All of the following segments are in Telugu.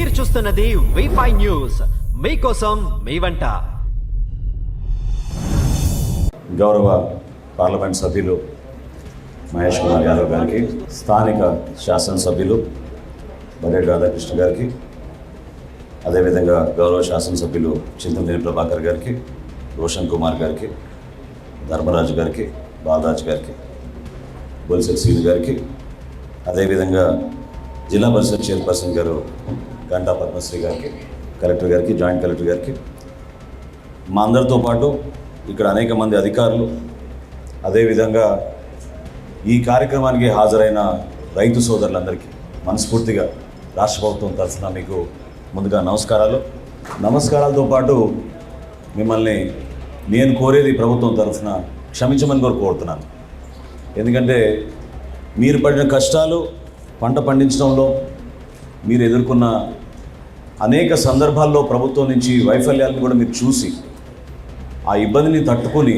మీరు చూస్తున్నది వైఫై న్యూస్ మీకోసం మీ వంట. గౌరవ పార్లమెంట్ సభ్యులు మహేష్ కుమార్ యాదవ్ గారికి స్థానిక శాసనసభ్యులు బడేటి రాధాకృష్ణ గారికి అదేవిధంగా గౌరవ శాసనసభ్యులు చింతలేని ప్రభాకర్ గారికి రోషన్ కుమార్ గారికి ధర్మరాజు గారికి బాలరాజు గారికి బొలిసెల్ సీని గారికి అదేవిధంగా జిల్లా పరిషత్ చైర్పర్సన్ గారు గంటా పద్మశ్రీ గారికి కలెక్టర్ గారికి జాయింట్ కలెక్టర్ గారికి. మా అందరితో పాటు ఇక్కడ అనేక మంది అధికారులు అదేవిధంగా ఈ కార్యక్రమానికి హాజరైన రైతు సోదరులందరికీ మనస్ఫూర్తిగా రాష్ట్ర ప్రభుత్వం తరఫున మీకు ముందుగా నమస్కారాలు. నమస్కారాలతో పాటు మిమ్మల్ని నేను కోరేది ప్రభుత్వం తరఫున క్షమించమని కూడా కోరుతున్నాను. ఎందుకంటే మీరు పడిన కష్టాలు పంట పండించడంలో మీరు ఎదుర్కొన్న అనేక సందర్భాల్లో ప్రభుత్వం నుంచి వైఫల్యాలను కూడా మీరు చూసి ఆ ఇబ్బందిని తట్టుకొని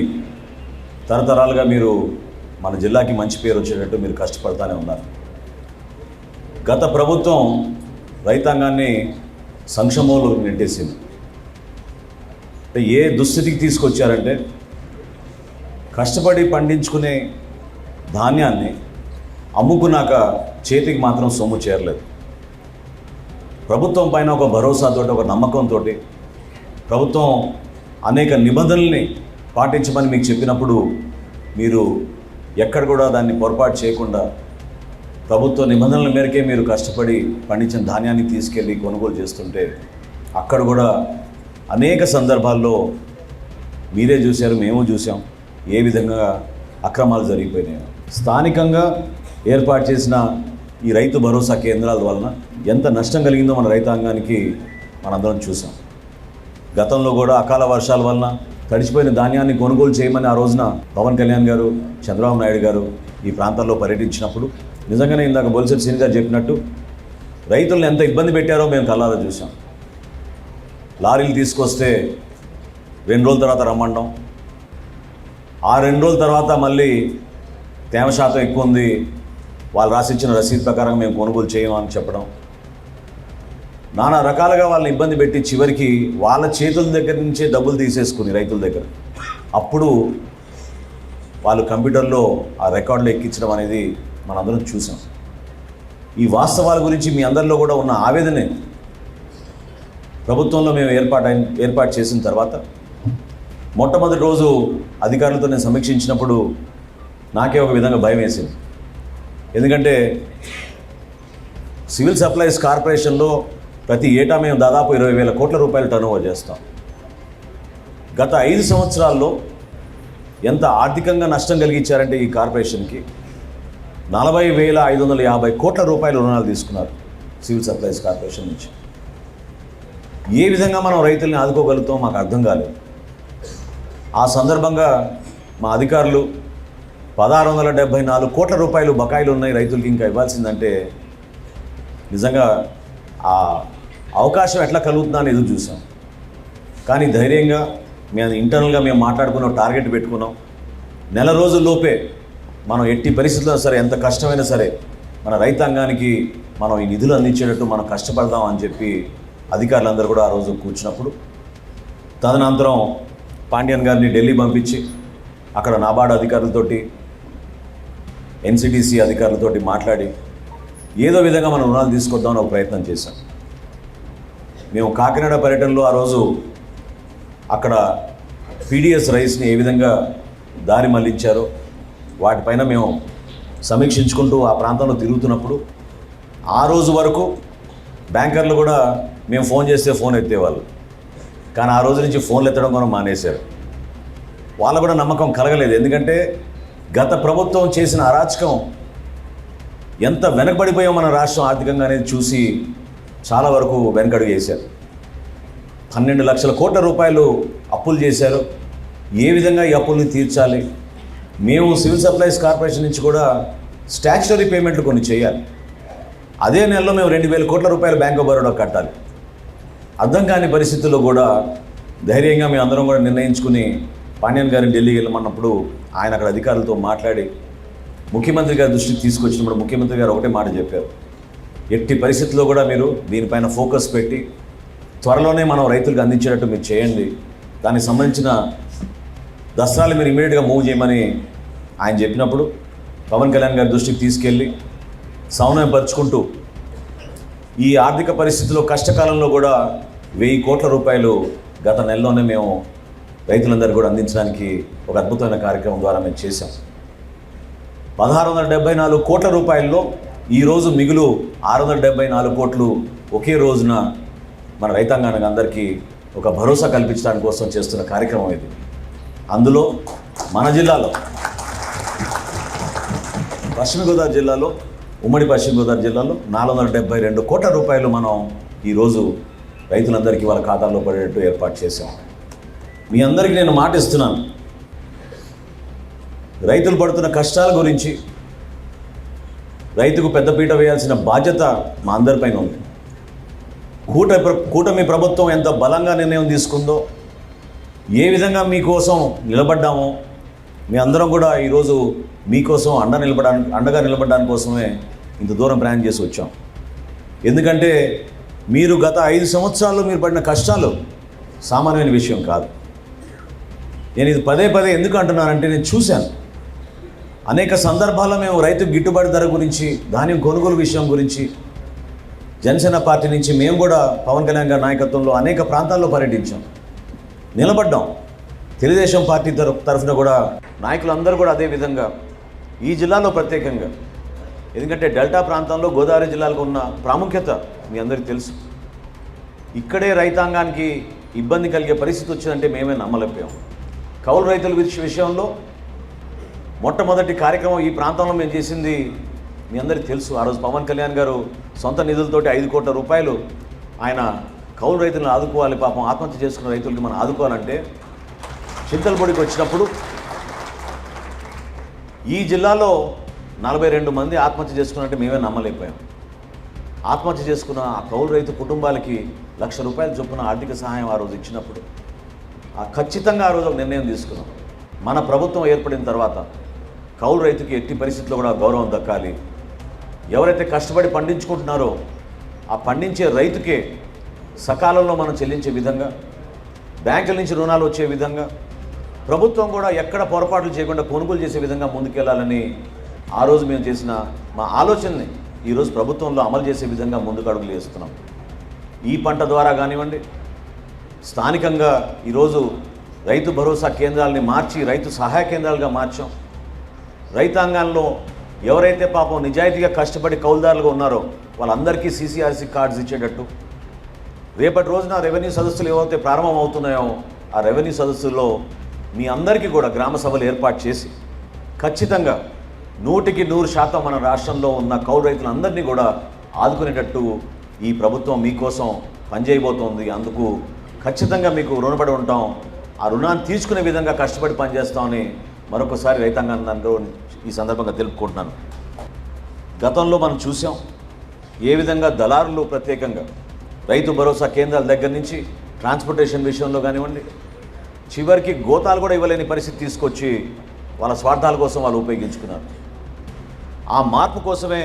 తరతరాలుగా మీరు మన జిల్లాకి మంచి పేరు వచ్చేటట్టు మీరు కష్టపడతానే ఉన్నారు. గత ప్రభుత్వం రైతాంగాన్ని సంక్షేమంలో నెట్టేసింది. అంటే ఏ దుస్థితికి తీసుకొచ్చారంటే కష్టపడి పండించుకునే ధాన్యాన్ని అమ్ముకున్నాక చేతికి మాత్రం సొమ్ము చేరలేదు. ప్రభుత్వం పైన ఒక భరోసాతో ఒక నమ్మకంతో ప్రభుత్వం అనేక నిబంధనల్ని పాటించమని మీకు చెప్పినప్పుడు మీరు ఎక్కడ కూడా దాన్ని పొరపాటు చేయకుండా ప్రభుత్వ నిబంధనల మేరకే మీరు కష్టపడి పండించిన ధాన్యాన్ని తీసుకెళ్ళి కొనుగోలు చేస్తుంటే అక్కడ కూడా అనేక సందర్భాల్లో మీరే చూశారు మేము చూసాం ఏ విధంగా అక్రమాలు జరిగిపోయినాయో. స్థానికంగా ఏర్పాటు చేసిన ఈ రైతు భరోసా కేంద్రాల వలన ఎంత నష్టం కలిగిందో మన రైతాంగానికి మనందరం చూసాం. గతంలో కూడా అకాల వర్షాల వలన తడిచిపోయిన ధాన్యాన్ని కొనుగోలు చేయమని ఆ రోజున పవన్ కళ్యాణ్ గారు చంద్రబాబు నాయుడు గారు ఈ ప్రాంతాల్లో పర్యటించినప్పుడు నిజంగానే ఇందాక బొలిసెట్ సీన్ గారు చెప్పినట్టు రైతులను ఎంత ఇబ్బంది పెట్టారో మేము కళ్ళారా చూసాం. లారీలు తీసుకొస్తే రెండు రోజుల తర్వాత రమ్మండం. ఆ రెండు రోజుల తర్వాత మళ్ళీ తేమ శాతం ఎక్కువ ఉంది. వాళ్ళు రాసిచ్చిన రసీదు ప్రకారం మేము కొనుగోలు చేయమని చెప్పడం. నానా రకాలుగా వాళ్ళని ఇబ్బంది పెట్టి చివరికి వాళ్ళ చేతుల దగ్గర నుంచే డబ్బులు తీసేసుకుని రైతుల దగ్గర. అప్పుడు వాళ్ళు కంప్యూటర్లో ఆ రికార్డులు ఎక్కించడం అనేది మనందరం చూసాం. ఈ వాస్తవాల గురించి మీ అందరిలో కూడా ఉన్న ఆవేదనే ప్రభుత్వంలో మేము ఏర్పాటు ఏర్పాటు చేసిన తర్వాత మొట్టమొదటి రోజు అధికారులతో నేను సమీక్షించినప్పుడు నాకే ఒక విధంగా భయం వేసింది. ఎందుకంటే సివిల్ సప్లైస్ కార్పొరేషన్లో ప్రతి ఏటా మేము దాదాపు ఇరవై వేల కోట్ల రూపాయలు టర్నోవర్ చేస్తాం. గత ఐదు సంవత్సరాల్లో ఎంత ఆర్థికంగా నష్టం కలిగించారంటే ఈ కార్పొరేషన్కి నలభై వేల ఐదు వందల యాభై కోట్ల రూపాయలు రుణాలు తీసుకున్నారు సివిల్ సప్లైస్ కార్పొరేషన్ నుంచి. ఏ విధంగా మనం రైతుల్ని ఆదుకోగలుగుతాం మాకు అర్థం కాలేదు. ఆ సందర్భంగా మా అధికారులు పదహారు వందల డెబ్బై నాలుగు కోట్ల రూపాయలు బకాయిలు ఉన్నాయి రైతులకి ఇంకా ఇవ్వాల్సిందంటే నిజంగా ఆ అవకాశం ఎట్లా కలుగుతుందా అని ఎదురు చూసాం. కానీ ధైర్యంగా మేము ఇంటర్నల్గా మేము మాట్లాడుకున్నాం టార్గెట్ పెట్టుకున్నాం. నెల రోజుల్లోపే మనం ఎట్టి పరిస్థితుల్లో సరే ఎంత కష్టమైనా సరే మన రైతాంగానికి మనం ఈ నిధులు అందించేటట్టు మనం కష్టపడదాం అని చెప్పి అధికారులందరూ కూడా ఆ రోజు కూర్చున్నప్పుడు తదనంతరం పాండ్యన్ గారిని ఢిల్లీ పంపించి అక్కడ నాబార్డు అధికారులతోటి ఎన్సిడిసి అధికారులతోటి మాట్లాడి ఏదో విధంగా మనం రుణాలు తీసుకొద్దామని ఒక ప్రయత్నం చేశాం. మేము కాకినాడ పర్యటనలో ఆ రోజు అక్కడ పీడిఎస్ రైస్ని ఏ విధంగా దారి మళ్ళించారో వాటిపైన మేము సమీక్షించుకుంటూ ఆ ప్రాంతంలో తిరుగుతున్నప్పుడు ఆ రోజు వరకు బ్యాంకర్లు కూడా మేము ఫోన్ చేస్తే ఫోన్ ఎత్తేవాళ్ళు. కానీ ఆ రోజు నుంచి ఫోన్లు ఎత్తడం కూడా మానేశారు. వాళ్ళకు కూడా నమ్మకం కలగలేదు. ఎందుకంటే గత ప్రభుత్వం చేసిన అరాచకం ఎంత వెనకబడిపోయాం మన రాష్ట్రం ఆర్థికంగా అనేది చూసి చాలా వరకు వెనకడుగు వేశారు. పన్నెండు లక్షల కోట్ల రూపాయలు అప్పులు చేశారు. ఏ విధంగా ఈ అప్పుల్ని తీర్చాలి? మేము సివిల్ సప్లైస్ కార్పొరేషన్ నుంచి కూడా స్టాచ్యురీ పేమెంట్లు కొన్ని చేయాలి. అదే నెలలో మేము రెండు వేల కోట్ల రూపాయలు బ్యాంక్ ఆఫ్ బరోడా కట్టాలి. అర్థం కాని పరిస్థితుల్లో కూడా ధైర్యంగా మేము అందరం కూడా నిర్ణయించుకుని పాండ్యన్ గారిని ఢిల్లీకి వెళ్ళమన్నప్పుడు ఆయన అక్కడ అధికారులతో మాట్లాడి ముఖ్యమంత్రి గారి దృష్టికి తీసుకొచ్చినప్పుడు ముఖ్యమంత్రి గారు ఒకటే మాట చెప్పారు. ఎట్టి పరిస్థితుల్లో కూడా మీరు దీనిపైన ఫోకస్ పెట్టి త్వరలోనే మనం రైతులకు అందించేటట్టు మీరు చేయండి. దానికి సంబంధించిన దసరాలు మీరు ఇమీడియట్గా మూవ్ చేయమని ఆయన చెప్పినప్పుడు పవన్ కళ్యాణ్ గారి దృష్టికి తీసుకెళ్ళి సమన్వయపరుచుకుంటూ ఈ ఆర్థిక పరిస్థితిలో కష్టకాలంలో కూడా వెయ్యి కోట్ల రూపాయలు గత నెలలోనే మేము రైతులందరూ కూడా అందించడానికి ఒక అద్భుతమైన కార్యక్రమం ద్వారా మేము చేశాం. పదహారు వందల డెబ్బై నాలుగు కోట్ల రూపాయల్లో ఈరోజు మిగులు ఆరు వందల డెబ్బై నాలుగు కోట్లు ఒకే రోజున మన రైతాంగానికి అందరికీ ఒక భరోసా కల్పించడానికి కోసం చేస్తున్న కార్యక్రమం ఇది. అందులో మన జిల్లాలో పశ్చిమ గోదావరి జిల్లాలో ఉమ్మడి పశ్చిమ గోదావరి జిల్లాలో నాలుగు వందల డెబ్బై రెండు కోట్ల రూపాయలు మనం ఈరోజు రైతులందరికీ వాళ్ళ ఖాతాల్లో పడేటట్టు ఏర్పాటు చేసాము మీ అందరికీ నేను మాట ఇస్తున్నాను. రైతులు పడుతున్న కష్టాల గురించి రైతుకు పెద్దపీట వేయాల్సిన బాధ్యత మా అందరిపైన ఉంది. కూట కూటమి ప్రభుత్వం ఎంత బలంగా నిర్ణయం తీసుకుందో ఏ విధంగా మీకోసం నిలబడ్డామో మీ అందరం కూడా ఈరోజు మీకోసం అండ నిలబడానికి అండగా నిలబడడానికి కోసమే ఇంత దూరం ప్రయాణం చేసి వచ్చాం. ఎందుకంటే మీరు గత ఐదు సంవత్సరాల్లో మీరు పడిన కష్టాలు సామాన్యమైన విషయం కాదు. నేను ఇది పదే పదే ఎందుకు అంటున్నానంటే నేను చూశాను. అనేక సందర్భాల్లో మేము రైతు గిట్టుబాటు ధర గురించి ధాన్యం కొనుగోలు విషయం గురించి జనసేన పార్టీ నుంచి మేము కూడా పవన్ కళ్యాణ్ గారి నాయకత్వంలో అనేక ప్రాంతాల్లో పర్యటించాం. నిలబడ్డాం. తెలుగుదేశం పార్టీ తరఫు తరఫున కూడా నాయకులందరూ కూడా అదే విధంగా ఈ జిల్లాలో ప్రత్యేకంగా ఎందుకంటే డెల్టా ప్రాంతంలో గోదావరి జిల్లాలకు ఉన్న ప్రాముఖ్యత మీ అందరికీ తెలుసు. ఇక్కడే రైతాంగానికి ఇబ్బంది కలిగే పరిస్థితి వచ్చిందంటే మేమే నమ్మలేకపోయాం. కౌలు రైతుల విష- విషయంలో మొట్టమొదటి కార్యక్రమం ఈ ప్రాంతంలో మేము చేసింది మీ అందరికీ తెలుసు. ఆ రోజు పవన్ కళ్యాణ్ గారు సొంత నిధులతోటి ఐదు కోట్ల రూపాయలు ఆయన కౌలు రైతులను ఆదుకోవాలి పాపం ఆత్మహత్య చేసుకున్న రైతులకి మనం ఆదుకోవాలంటే చింతలపూడికి వచ్చినప్పుడు ఈ జిల్లాలో నలభై రెండు మంది ఆత్మహత్య చేసుకున్నట్టే మేమే నమ్మలేకపోయాం. ఆత్మహత్య చేసుకున్న ఆ కౌలు రైతు కుటుంబాలకి లక్ష రూపాయల చొప్పున ఆర్థిక సహాయం ఆ రోజు ఇచ్చినప్పుడు ఖచ్చితంగా ఆ రోజు ఒక నిర్ణయం తీసుకున్నాం. మన ప్రభుత్వం ఏర్పడిన తర్వాత కౌలు రైతుకి ఎట్టి పరిస్థితుల్లో కూడా గౌరవం దక్కాలి. ఎవరైతే కష్టపడి పండించుకుంటున్నారో ఆ పండించే రైతుకే సకాలంలో మనం చెల్లించే విధంగా బ్యాంకుల నుంచి రుణాలు వచ్చే విధంగా ప్రభుత్వం కూడా ఎక్కడ పొరపాట్లు చేయకుండా కొనుగోలు చేసే విధంగా ముందుకెళ్ళాలని ఆ రోజు మేము చేసిన మా ఆలోచనని ఈరోజు ప్రభుత్వంలో అమలు చేసే విధంగా ముందుకు అడుగులు వేస్తున్నాం. ఈ పంట ద్వారా కానివ్వండి స్థానికంగా ఈరోజు రైతు భరోసా కేంద్రాలని మార్చి రైతు సహాయ కేంద్రాలుగా మార్చాం. రైతాంగంలో ఎవరైతే పాపం నిజాయితీగా కష్టపడి కౌలుదారులుగా ఉన్నారో వాళ్ళందరికీ సీసీఆర్సీ కార్డ్స్ ఇచ్చేటట్టు. రేపటి రోజున రెవెన్యూ సదస్సులు ఏవైతే ప్రారంభం అవుతున్నాయో ఆ రెవెన్యూ సదస్సుల్లో మీ అందరికీ కూడా గ్రామ సభలు ఏర్పాటు చేసి ఖచ్చితంగా నూటికి నూరు శాతం మన రాష్ట్రంలో ఉన్న కౌలు రైతులందరినీ కూడా ఆదుకునేటట్టు ఈ ప్రభుత్వం మీకోసం పనిచేయబోతోంది. అందుకు ఖచ్చితంగా మీకు రుణపడి ఉంటాం. ఆ రుణాన్ని తీసుకునే విధంగా కష్టపడి పనిచేస్తామని మరొకసారి రైతాంగంలో ఈ సందర్భంగా తెలుపుకుంటున్నాను. గతంలో మనం చూసాం ఏ విధంగా దళారులు ప్రత్యేకంగా రైతు భరోసా కేంద్రాల దగ్గర నుంచి ట్రాన్స్పోర్టేషన్ విషయంలో కానివ్వండి చివరికి గోతాలు కూడా ఇవ్వలేని పరిస్థితి తీసుకొచ్చి వాళ్ళ స్వార్థాల కోసం వాళ్ళు ఉపయోగించుకున్నారు. ఆ మార్పు కోసమే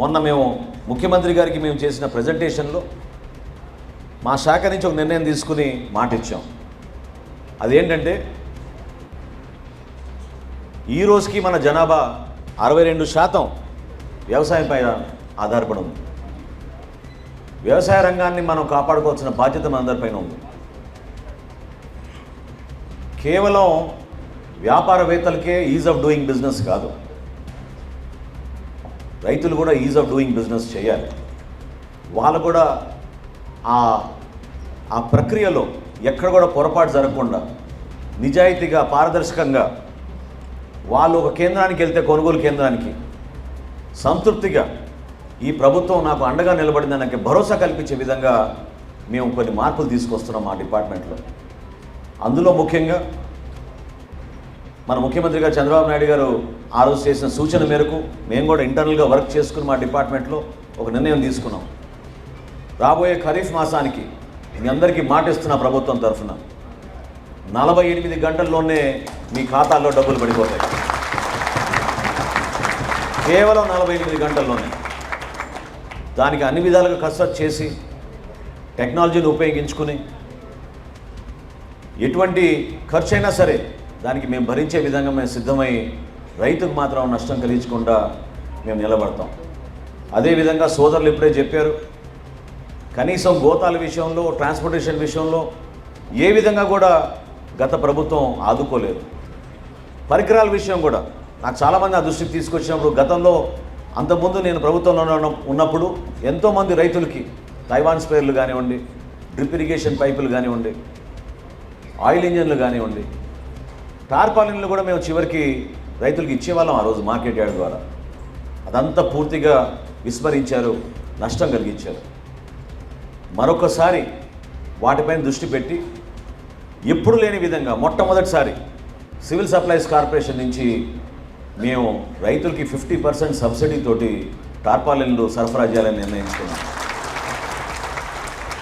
మొన్న మేము ముఖ్యమంత్రి గారికి మేము చేసిన ప్రజెంటేషన్లో మా శాఖ నుంచి ఒక నిర్ణయం తీసుకుని మాట ఇచ్చాం అదేంటంటే ఈ రోజుకి మన జనాభా అరవై రెండు శాతం వ్యవసాయం పైన ఆధారపడి ఉంది. వ్యవసాయ రంగాన్ని మనం కాపాడుకోవాల్సిన బాధ్యత మనందరిపైన ఉంది. కేవలం వ్యాపారవేత్తలకే ఈజ్ ఆఫ్ డూయింగ్ బిజినెస్ కాదు. రైతులు కూడా ఈజ్ ఆఫ్ డూయింగ్ బిజినెస్ చేయాలి. వాళ్ళు కూడా ఆ ఆ ప్రక్రియలో ఎక్కడ కూడా పొరపాటు జరగకుండా నిజాయితీగా పారదర్శకంగా వాళ్ళు ఒక కేంద్రానికి వెళ్తే కొనుగోలు కేంద్రానికి సంతృప్తిగా ఈ ప్రభుత్వం నాకు అండగా నిలబడిందని నాకు భరోసా కల్పించే విధంగా మేము కొన్ని మార్పులు తీసుకొస్తున్నాం మా డిపార్ట్మెంట్లో. అందులో ముఖ్యంగా మన ముఖ్యమంత్రి గారు చంద్రబాబు నాయుడు గారు ఆ రోజు చేసిన సూచన మేరకు మేము కూడా ఇంటర్నల్గా వర్క్ చేసుకుని మా డిపార్ట్మెంట్లో ఒక నిర్ణయం తీసుకున్నాం. రాబోయే ఖరీఫ్ మాసానికి మీ అందరికీ మాటిస్తున్న ప్రభుత్వం తరఫున నలభై ఎనిమిది గంటల్లోనే మీ ఖాతాల్లో డబ్బులు పడిపోతాయి. కేవలం నలభై ఎనిమిది గంటల్లోనే. దానికి అన్ని విధాలుగా కసరత్ చేసి టెక్నాలజీని ఉపయోగించుకుని ఎటువంటి ఖర్చు అయినా సరే దానికి మేము భరించే విధంగా మేము సిద్ధమై రైతుకు మాత్రం నష్టం కలిగించకుండా మేము నిలబడతాం. అదేవిధంగా సోదరులు ఇప్పుడే చెప్పారు కనీసం గోతాల విషయంలో ట్రాన్స్పోర్టేషన్ విషయంలో ఏ విధంగా కూడా గత ప్రభుత్వం ఆదుకోలేదు. పరికరాల విషయం కూడా. నాకు చాలామంది ఆ దృష్టికి తీసుకొచ్చినప్పుడు గతంలో అంతకుముందు నేను ప్రభుత్వంలో ఉన్నప్పుడు ఎంతోమంది రైతులకి తైవాన్ స్పేర్లు కానివ్వండి డ్రిప్ ఇరిగేషన్ పైపులు కానివ్వండి ఆయిల్ ఇంజన్లు కానివ్వండి టార్పాలిన్లు కూడా మేము చివరికి రైతులకు ఇచ్చేవాళ్ళం ఆ రోజు మార్కెట్ యార్డ్ ద్వారా. అదంతా పూర్తిగా విస్మరించారు నష్టం కలిగించారు. మరొకసారి వాటిపైన దృష్టి పెట్టి ఎప్పుడు లేని విధంగా మొట్టమొదటిసారి సివిల్ సప్లైస్ కార్పొరేషన్ నుంచి మేము రైతులకి ఫిఫ్టీ పర్సెంట్ సబ్సిడీతోటి టార్పాలిన్లు సరఫరా చేయాలని నిర్ణయించుకున్నాం.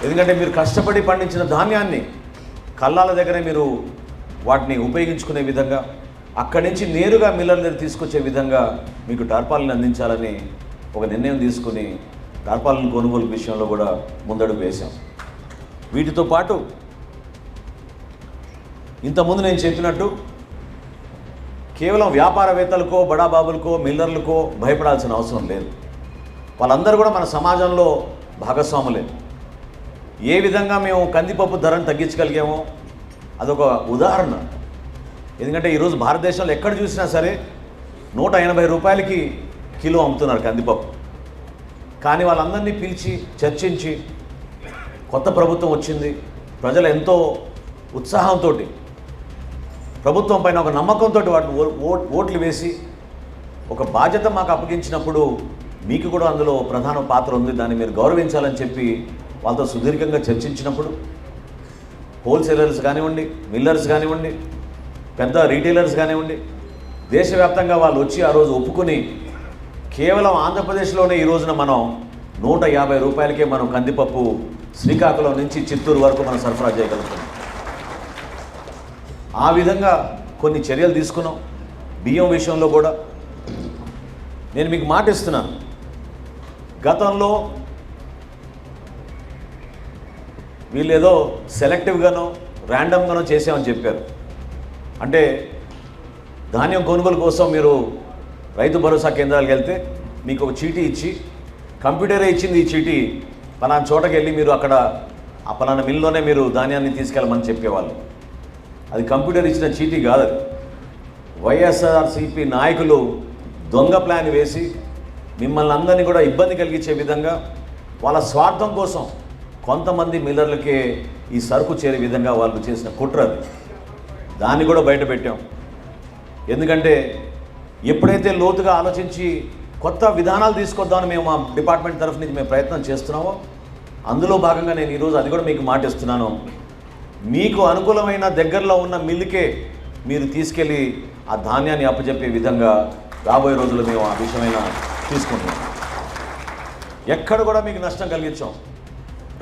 ఎందుకంటే మీరు కష్టపడి పండించిన ధాన్యాన్ని కళ్ళాల దగ్గరే మీరు వాటిని ఉపయోగించుకునే విధంగా అక్కడి నుంచి నేరుగా మిల్లర్ దగ్గర తీసుకొచ్చే విధంగా మీకు టార్పాలిన్ అందించాలని ఒక నిర్ణయం తీసుకుని టార్పాలిన్ కొనుగోలు విషయంలో కూడా ముందడుగు వేశాం. వీటితో పాటు ఇంతకుముందు నేను చెప్పినట్టు కేవలం వ్యాపారవేత్తలకో బడాబాబులకో మిల్లర్లకో భయపడాల్సిన అవసరం లేదు. వాళ్ళందరూ కూడా మన సమాజంలో భాగస్వాములే. ఏ విధంగా మేము కందిపప్పు ధరను తగ్గించగలిగామో అదొక ఉదాహరణ. ఎందుకంటే ఈరోజు భారతదేశంలో ఎక్కడ చూసినా సరే నూట ఎనభై రూపాయలకి కిలో అమ్ముతున్నారు కందిపప్పు. కానీ వాళ్ళందరినీ పిలిచి చర్చించి కొత్త ప్రభుత్వం వచ్చింది. ప్రజలు ఎంతో ఉత్సాహంతో ప్రభుత్వం పైన ఒక నమ్మకంతో వాటిని ఓ- ఓ- ఓట్లు వేసి ఒక బాధ్యత మాకు అప్పగించినప్పుడు మీకు కూడా అందులో ప్రధాన పాత్ర ఉంది. దాన్ని మీరు గౌరవించాలని చెప్పి వాళ్ళతో సుదీర్ఘంగా చర్చించినప్పుడు హోల్సేలర్స్ కానివ్వండి మిల్లర్స్ కానివ్వండి పెద్ద రీటైలర్స్ కానివ్వండి దేశవ్యాప్తంగా వాళ్ళు వచ్చి ఆ రోజు ఒప్పుకొని కేవలం ఆంధ్రప్రదేశ్లోనే ఈ రోజున మనం నూట యాభై రూపాయలకే మనం కందిపప్పు శ్రీకాకుళం నుంచి చిత్తూరు వరకు మనం సరఫరా చేయగలుగుతున్నాం. ఆ విధంగా కొన్ని చర్యలు తీసుకున్నాం. బియ్యం విషయంలో కూడా నేను మీకు మాట ఇస్తున్నాను గతంలో వీళ్ళు ఏదో సెలెక్టివ్గానో ర్యాండమ్గానో చేసామని చెప్పారు. అంటే ధాన్యం కొనుగోలు కోసం మీరు రైతు భరోసా కేంద్రాలకు వెళ్తే మీకు ఒక చీటీ ఇచ్చి కంప్యూటరే ఇచ్చింది ఈ చీటీ పలానా చోటకి వెళ్ళి మీరు అక్కడ ఆ పలానా మిల్లోనే మీరు ధాన్యాన్ని తీసుకెళ్ళమని చెప్పేవాళ్ళు. అది కంప్యూటర్ ఇచ్చిన చీటీ కాదు అది. వైఎస్ఆర్సిపి నాయకులు దొంగ ప్లాన్ వేసి మిమ్మల్ని అందరినీ కూడా ఇబ్బంది కలిగించే విధంగా వాళ్ళ స్వార్థం కోసం కొంతమంది మిల్లర్లకే ఈ సరుకు చేరే విధంగా వాళ్ళు చేసిన కుట్ర అది. దాన్ని కూడా బయట పెట్టాం. ఎందుకంటే ఎప్పుడైతే లోతుగా ఆలోచించి కొత్త విధానాలు తీసుకొద్దామని మేము మా డిపార్ట్మెంట్ తరఫు నుంచి మేము ప్రయత్నం చేస్తున్నామో అందులో భాగంగా నేను ఈరోజు అది కూడా మీకు మాటిస్తున్నాను. మీకు అనుకూలమైన దగ్గరలో ఉన్న మిల్లుకే మీరు తీసుకెళ్ళి ఆ ధాన్యాన్ని అప్పచెప్పే విధంగా రాబోయే రోజుల్లో మేము ఆ విషయమైన తీసుకుంటాం ఎక్కడ కూడా మీకు నష్టం కలిగించాం.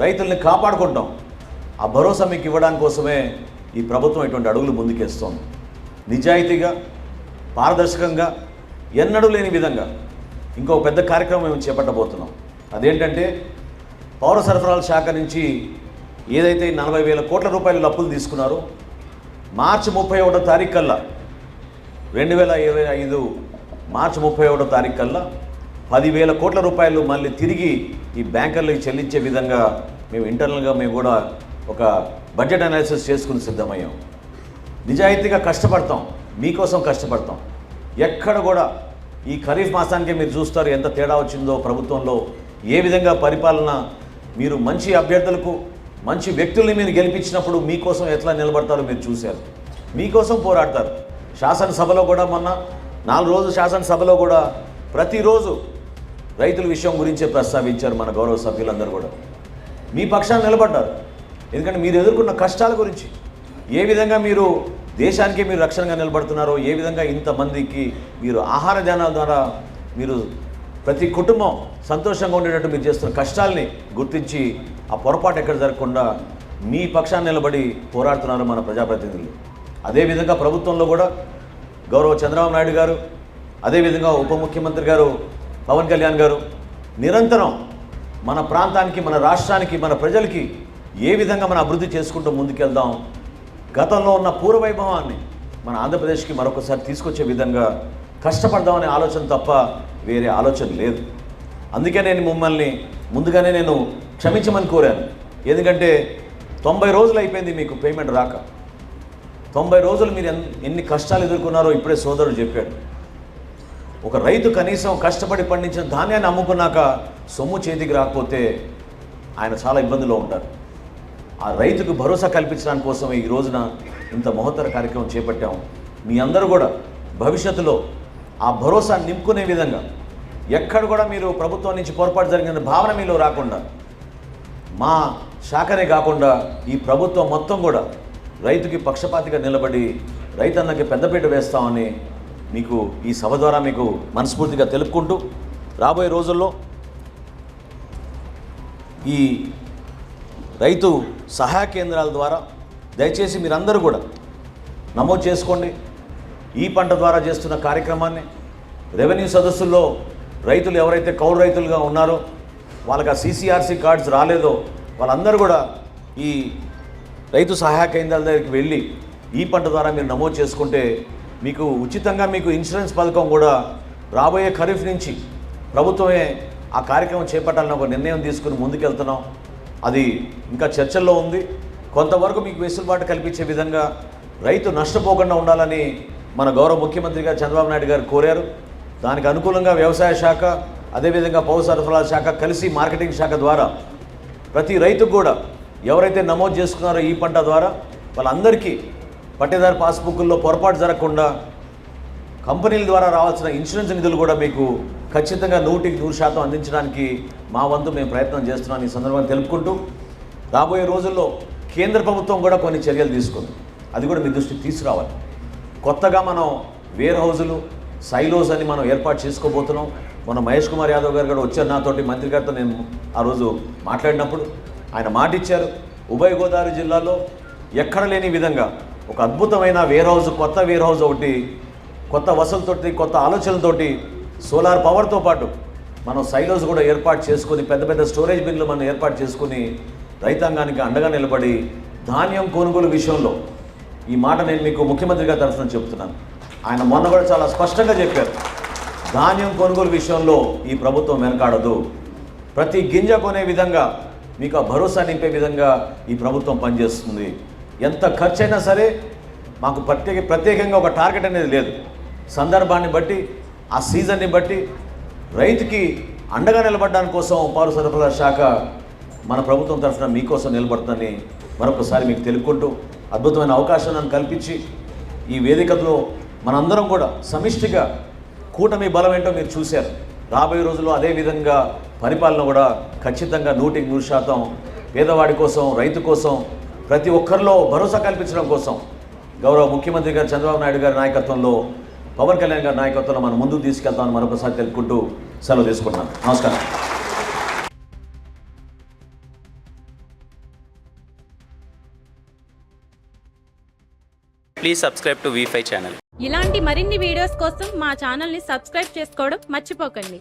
రైతుల్ని కాపాడుకుంటాం. ఆ భరోసా మీకు ఇవ్వడానికి కోసమే ఈ ప్రభుత్వం ఇటువంటి అడుగులు ముందుకేస్తోంది. నిజాయితీగా పారదర్శకంగా ఎన్నడూ లేని విధంగా ఇంకో పెద్ద కార్యక్రమం మేము చేపట్టబోతున్నాం. అదేంటంటే పౌర సరఫరాల శాఖ నుంచి ఏదైతే నలభై వేల కోట్ల రూపాయలు అప్పులు తీసుకున్నారో మార్చి ముప్పై ఒకటో తారీఖు కల్లా రెండు వేల ఇరవై ఐదు మార్చి ముప్పై ఒకటో తారీఖు కల్లా పదివేల కోట్ల రూపాయలు మళ్ళీ తిరిగి ఈ బ్యాంకర్లకు చెల్లించే విధంగా మేము ఇంటర్నల్గా మేము కూడా ఒక బడ్జెట్ అనాలిసిస్ చేసుకుని సిద్ధమయ్యాం. నిజాయితీగా కష్టపడతాం. మీకోసం కష్టపడతాం. ఎక్కడ కూడా ఈ ఖరీఫ్ మాసానికి మీరు చూస్తారు ఎంత తేడా వచ్చిందో ప్రభుత్వంలో ఏ విధంగా పరిపాలన. మీరు మంచి అభ్యర్థులకు మంచి వ్యక్తుల్ని మీరు గెలిపించినప్పుడు మీకోసం ఎట్లా నిలబడతారో మీరు చూశారు. మీకోసం పోరాడతారు. శాసనసభలో కూడా మొన్న నాలుగు రోజులు శాసనసభలో కూడా ప్రతిరోజు రైతుల విషయం గురించే ప్రస్తావించారు మన గౌరవ సభ్యులందరూ కూడా. మీ పక్షాన్ని నిలబడ్డారు. ఎందుకంటే మీరు ఎదుర్కొన్న కష్టాల గురించి. ఏ విధంగా మీరు దేశానికి మీరు రక్షణగా నిలబడుతున్నారో ఏ విధంగా ఇంతమందికి మీరు ఆహార ధాన్యాల ద్వారా మీరు ప్రతి కుటుంబం సంతోషంగా ఉండేటట్టు మీరు చేస్తున్న కష్టాల్ని గుర్తించి ఆ పొరపాటు ఎక్కడ జరగకుండా మీ పక్షాన్ని నిలబడి పోరాడుతున్నారు మన ప్రజాప్రతినిధులు. అదేవిధంగా ప్రభుత్వంలో కూడా గౌరవ చంద్రబాబు నాయుడు గారు అదేవిధంగా ఉప ముఖ్యమంత్రి గారు పవన్ కళ్యాణ్ గారు నిరంతరం మన ప్రాంతానికి మన రాష్ట్రానికి మన ప్రజలకి ఏ విధంగా మనం అభివృద్ధి చేసుకుంటూ ముందుకెళ్దాం గతంలో ఉన్న పూర్వవైభవాన్ని మన ఆంధ్రప్రదేశ్కి మరొకసారి తీసుకొచ్చే విధంగా కష్టపడదామనే ఆలోచన తప్ప వేరే ఆలోచన లేదు. అందుకే నేను మిమ్మల్ని ముందుగానే నేను క్షమించమని కోరాను. ఎందుకంటే తొంభై రోజులు అయిపోయింది మీకు పేమెంట్ రాక. తొంభై రోజులు మీరు ఎన్- ఎన్ని కష్టాలు ఎదుర్కొన్నారో ఇప్పుడే సోదరుడు చెప్పాడు. ఒక రైతు కనీసం కష్టపడి పండించిన ధాన్యాన్ని అమ్ముకున్నాక సొమ్ము చేతికి రాకపోతే ఆయన చాలా ఇబ్బందిలో ఉంటారు. ఆ రైతుకు భరోసా కల్పించడానికి కోసం ఈ రోజున ఇంత మహోత్తర కార్యక్రమం చేపట్టాం. మీ అందరూ కూడా భవిష్యత్తులో ఆ భరోసా నింపుకునే విధంగా ఎక్కడ కూడా మీరు ప్రభుత్వం నుంచి పొరపాటు జరిగిన భావన మీలో రాకుండా మా శాఖనే కాకుండా ఈ ప్రభుత్వం మొత్తం కూడా రైతుకి పక్షపాతిగా నిలబడి రైతన్నకి పెద్దపీట వేస్తామని మీకు ఈ సభ ద్వారా మీకు మనస్ఫూర్తిగా తెలుపుకుంటూ రాబోయే రోజుల్లో ఈ రైతు సహాయ కేంద్రాల ద్వారా దయచేసి మీరందరూ కూడా నమోదు చేసుకోండి. ఈ పంట ద్వారా చేస్తున్న కార్యక్రమాన్ని రెవెన్యూ సదస్సుల్లో రైతులు ఎవరైతే కౌలు రైతులుగా ఉన్నారో వాళ్ళకి ఆ సీసీఆర్సీ కార్డ్స్ రాలేదో వాళ్ళందరూ కూడా ఈ రైతు సహాయ కేంద్రాల దగ్గరికి వెళ్ళి ఈ పంట ద్వారా మీరు నమోదు చేసుకుంటే మీకు ఉచితంగా మీకు ఇన్సూరెన్స్ పథకం కూడా రాబోయే ఖరీఫ్ నుంచి ప్రభుత్వమే ఆ కార్యక్రమం చేపట్టాలని ఒక నిర్ణయం తీసుకుని ముందుకెళ్తున్నాం. అది ఇంకా చర్చల్లో ఉంది. కొంతవరకు మీకు వెసులుబాటు కల్పించే విధంగా రైతు నష్టపోకుండా ఉండాలని మన గౌరవ ముఖ్యమంత్రి గారు చంద్రబాబు నాయుడు గారు కోరారు. దానికి అనుకూలంగా వ్యవసాయ శాఖ అదేవిధంగా పౌర సరఫరాల శాఖ కలిసి మార్కెటింగ్ శాఖ ద్వారా ప్రతి రైతుకు కూడా ఎవరైతే నమోదు చేసుకున్నారో ఈ పంట ద్వారా వాళ్ళందరికీ పట్టేదారు పాస్బుక్ల్లో పొరపాటు జరగకుండా కంపెనీల ద్వారా రావాల్సిన ఇన్సూరెన్స్ నిధులు కూడా మీకు ఖచ్చితంగా నూటికి నూరు శాతం అందించడానికి మా వంతు మేము ప్రయత్నం చేస్తున్నాం ఈ సందర్భంగా తెలుపుకుంటూ రాబోయే రోజుల్లో కేంద్ర ప్రభుత్వం కూడా కొన్ని చర్యలు తీసుకుంది. అది కూడా మీ దృష్టికి తీసుకురావాలి. కొత్తగా మనం వేర్ హౌజులు సైలోస్ అని మనం ఏర్పాటు చేసుకోబోతున్నాం. మొన్న మహేష్ కుమార్ యాదవ్ గారు కూడా వచ్చారు నాతోటి మంత్రి గారితో నేను ఆ రోజు మాట్లాడినప్పుడు. ఆయన మాట ఇచ్చారు. ఉభయ గోదావరి జిల్లాలో ఎక్కడ లేని విధంగా ఒక అద్భుతమైన వేర్ హౌస్ కొత్త వేర్ హౌస్ ఒకటి కొత్త వసతులతోటి కొత్త ఆలోచనలతోటి సోలార్ పవర్తో పాటు మనం సైలోస్ కూడా ఏర్పాటు చేసుకొని పెద్ద పెద్ద స్టోరేజ్ బిన్లు మనం ఏర్పాటు చేసుకుని రైతాంగానికి అండగా నిలబడి ధాన్యం కొనుగోలు విషయంలో ఈ మాట నేను మీకు ముఖ్యమంత్రిగా తరఫున చెప్తున్నాను ఆయన మొన్న కూడా చాలా స్పష్టంగా చెప్పారు. ధాన్యం కొనుగోలు విషయంలో ఈ ప్రభుత్వం వెనకాడదు. ప్రతి గింజ కొనే విధంగా మీకు ఆ భరోసా నింపే విధంగా ఈ ప్రభుత్వం పనిచేస్తుంది. ఎంత ఖర్చు అయినా సరే మాకు ప్రత్యేక ప్రత్యేకంగా ఒక టార్గెట్ అనేది లేదు. సందర్భాన్ని బట్టి ఆ సీజన్ని బట్టి రైతుకి అండగా నిలబడడానికి కోసం పౌర సరఫరాల శాఖ మన ప్రభుత్వం తరఫున మీకోసం నిలబడుతుందని మరొకసారి మీకు తెలుపుకుంటూ అద్భుతమైన అవకాశం నన్ను కల్పించి ఈ వేదికలో మనందరం కూడా సమిష్టిగా కూటమి బలం ఏంటో మీరు చూశారు. రాబోయే రోజుల్లో అదే విధంగా పరిపాలన కూడా ఖచ్చితంగా నూటికి నూరు శాతం పేదవాడి కోసం రైతు కోసం ప్రతి ఒక్కరిలో భరోసా కల్పించడం కోసం గౌరవ ముఖ్యమంత్రి గారు చంద్రబాబు నాయుడు గారి నాయకత్వంలో పవన్ కళ్యాణ్ గారి నాయకత్వంలో మనం ముందుకు తీసుకెళ్తామని మరొకసారి తెలుపుకుంటూ సెలవు తీసుకుంటున్నాను నమస్కారం. Please subscribe to V five channel ఇలాంటి మరిన్ని వీడియోస్ కోసం మా ఛానల్ని సబ్స్క్రైబ్ చేసుకోవడం మర్చిపోకండి.